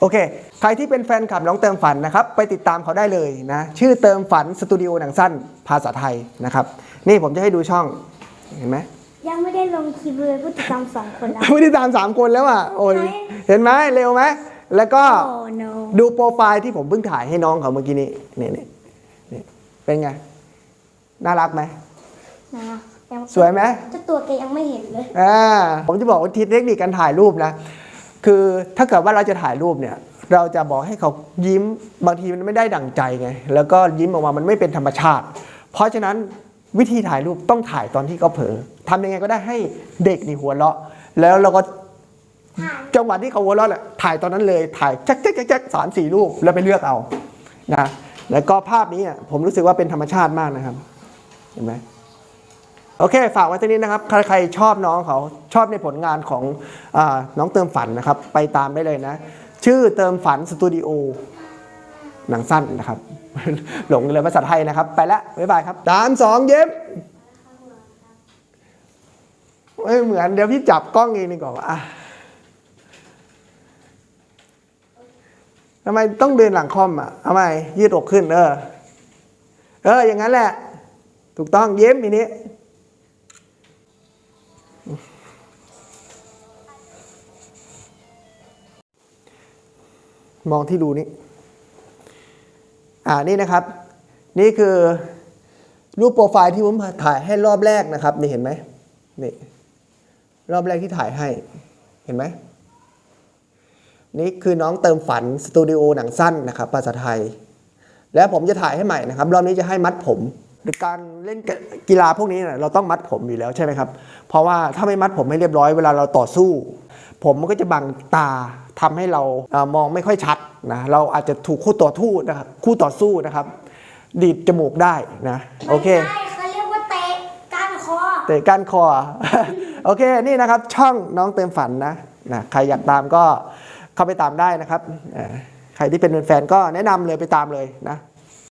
โอเค ใครที่เป็นแฟนคลับน้องเติมฝันนะครับ ไปติดตามเขาได้เลยนะ ชื่อเติมฝันสตูดิโอหนังสั้นภาษาไทยนะครับ นี่ผมจะให้ดูช่อง เห็นไหมยังไม่ได้ลงคลิปเลยผู้ติดตามสองคนแล้ว ไม่ได้ตาม3คนแล้วอะ โอ้ยไหนเห็นไหมเร็วไหม แล้วก็โอ้ no ดูโปรไฟล์ที่ผมเพิ่งถ่ายให้น้องเขาเมื่อกี้นี้นี่นี่นี่เป็นไง น่ารักไหมนะยังสวยไหมเจ้าตัวแกยังไม่เห็นเลย อ่า ผมจะบอกว่าทีเทคนิคการถ่ายรูปนะ คือถ้าเกิดว่าเราจะถ่ายรูปเนี่ย เราจะบอกให้เขายิ้มบางทีมันไม่ได้ดั่งใจไง แล้วก็ยิ้มออกมามันไม่เป็นธรรมชาติ เพราะฉะนั้นวิธีถ่ายรูปต้องถ่ายตอนที่เขาเผลอทำยังไงก็ได้ให้เด็กนี่หัวเราะ แล้วเราก็จังหวะที่เขาหัวเราะแหละถ่ายตอนนั้นเลยถ่ายแจ๊กแจ๊กแจ๊กสามสี่รูปแล้วไปเลือกเอานะแล้วก็ภาพนี้ผมรู้สึกว่าเป็นธรรมชาติมากนะครับเห็นไหม โอเค ฝากไว้ที่นี้นะครับใครใครชอบน้องเขาชอบในผลงานของอาน้องเติมฝันนะครับ ไปตามได้เลยนะ ชื่อเติมฝันสตูดิโอหนังสั้นนะครับ หลงเลยภาษาไทยนะครับ ไปแล้วบ๊ายบายครับสามสองเย็บไม่เหมือนเดี๋ยวพี่จับกล้องเองดีกว่าว่าอะทำไมต้องเดินหลังคอมอะทำไมยืดอกขึ้นเออ เออ อย่างนั้นแหละ ถูกต้องเย็บทีนี้ มองที่รูนี้ อ่านี่นะครับ นี่คือรูปโปรไฟล์ที่ผมถ่ายให้รอบแรกนะครับ นี่เห็นไหมนี่รอบแรกที่ถ่ายให้เห็นไหมนี่คือน้องเติมฝันสตูดิโอหนังสั้นนะครับภาษาไทย แล้วผมจะถ่ายให้ใหม่นะครับ รอบนี้จะให้มัดผมหรือการเล่นกีฬาพวกนี้เนะเราต้องมัดผมอยู่แล้วใช่ไหมครับ เพราะว่าถ้าไม่มัดผมให้เรียบร้อยเวลาเราต่อสู้ ผมมันก็จะบังตา ทำให้เราเออมองไม่ค่อยชัดนะเราอาจจะถูกคู่ต่อทู่นะครับคู่ต่อสู้นะครับ ดีดจมูกได้นะโอเคไม่ใช่เขาเรียกว่าเตะก้านคอเตะก้านคอโอเคนี่นะครับช่องน้องเติมฝันนะนะใครอยากตามก็เข้าไปตามได้นะครับเอ่อใครที่เป็นแฟนๆก็แนะนำเลยไปตามเลยนะ